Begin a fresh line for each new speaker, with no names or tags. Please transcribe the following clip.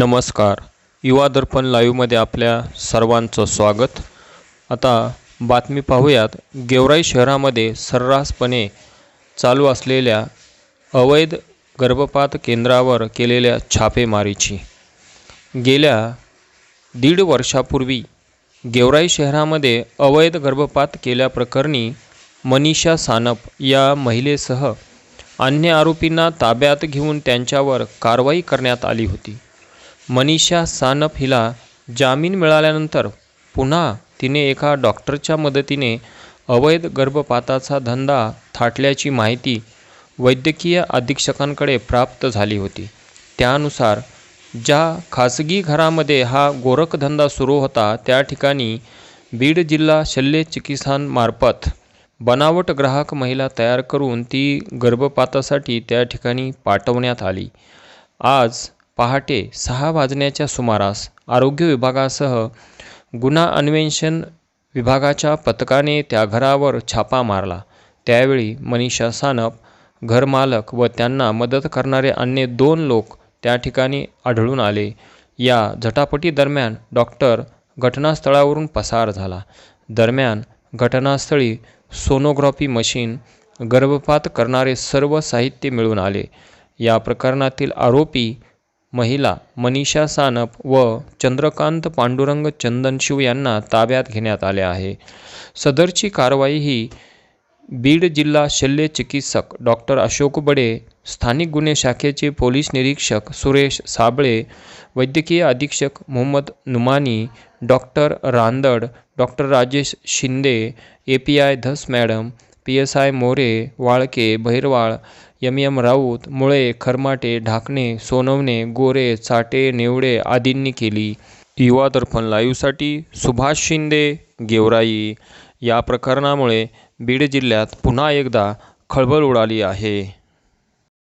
नमस्कार. युवा दर्पण लाईव्हमध्ये आपल्या सर्वांचं स्वागत. आता बातमी पाहूयात. गेवराई शहरामध्ये सर्रासपणे चालू असलेल्या अवैध गर्भपात केंद्रावर केलेल्या छापेमारीची. गेल्या दीड वर्षापूर्वी गेवराई शहरामध्ये अवैध गर्भपात केल्याप्रकरणी मनीषा सानप या महिलेसह अन्य आरोपींना ताब्यात घेऊन त्यांच्यावर कारवाई करण्यात आली होती. मनीषा सानप हिला जामीन मिळाल्यानंतर पुन्हा तिने एका डॉक्टरच्या मदतीने अवैध गर्भपाताचा धंदा थाटल्याची माहिती वैद्यकीय अधीक्षकांकडे प्राप्त झाली होती. त्यानुसार ज्या खासगी घरामध्ये हा गोरखधंदा सुरू होता त्या ठिकाणी बीड जिल्हा शल्य चिकित्सांमार्फत बनावट ग्राहक महिला तयार करून ती गर्भपातासाठी त्या ठिकाणी पाठवण्यात आली. आज पहाटे सहा वाजण्याच्या सुमारास आरोग्य विभागासह गुन्हा अन्वेषण विभागाच्या पथकाने त्या घरावर छापा मारला. त्यावेळी मनीषा सानप घरमालक व त्यांना मदत करणारे अन्य दोन लोक त्या ठिकाणी आढळून आले. या झटापटीदरम्यान डॉक्टर घटनास्थळावरून पसार झाला. दरम्यान घटनास्थळी सोनोग्राफी मशीन गर्भपात करणारे सर्व साहित्य मिळून आले. या प्रकरणातील आरोपी महिला मनीषा सानप व चंद्रकांत पांडुरंग चंदनशिव यांना ताब्यात घेण्यात आले आहे. सदरची कारवाई ही बीड जिल्हा शल्य चिकित्सक डॉक्टर अशोक बडे स्थानिक गुन्हे शाखेचे पोलीस निरीक्षक सुरेश साबळे वैद्यकीय अधीक्षक Mohammad Numani doctor Randad doctor Rajesh Shinde A P I Dhas madam P S I More Walke Bhairwal M M Raut Mule Kharmate Dhakane Sonawane गोरे चाटे नेवडे आदींनी केली. युवा दर्पण लाईव्हसाठी सुभाष शिंदे गेवराई. या प्रकरणामुळे बीड जिल्ह्यात पुन्हा एकदा खळबळ उडाली आहे.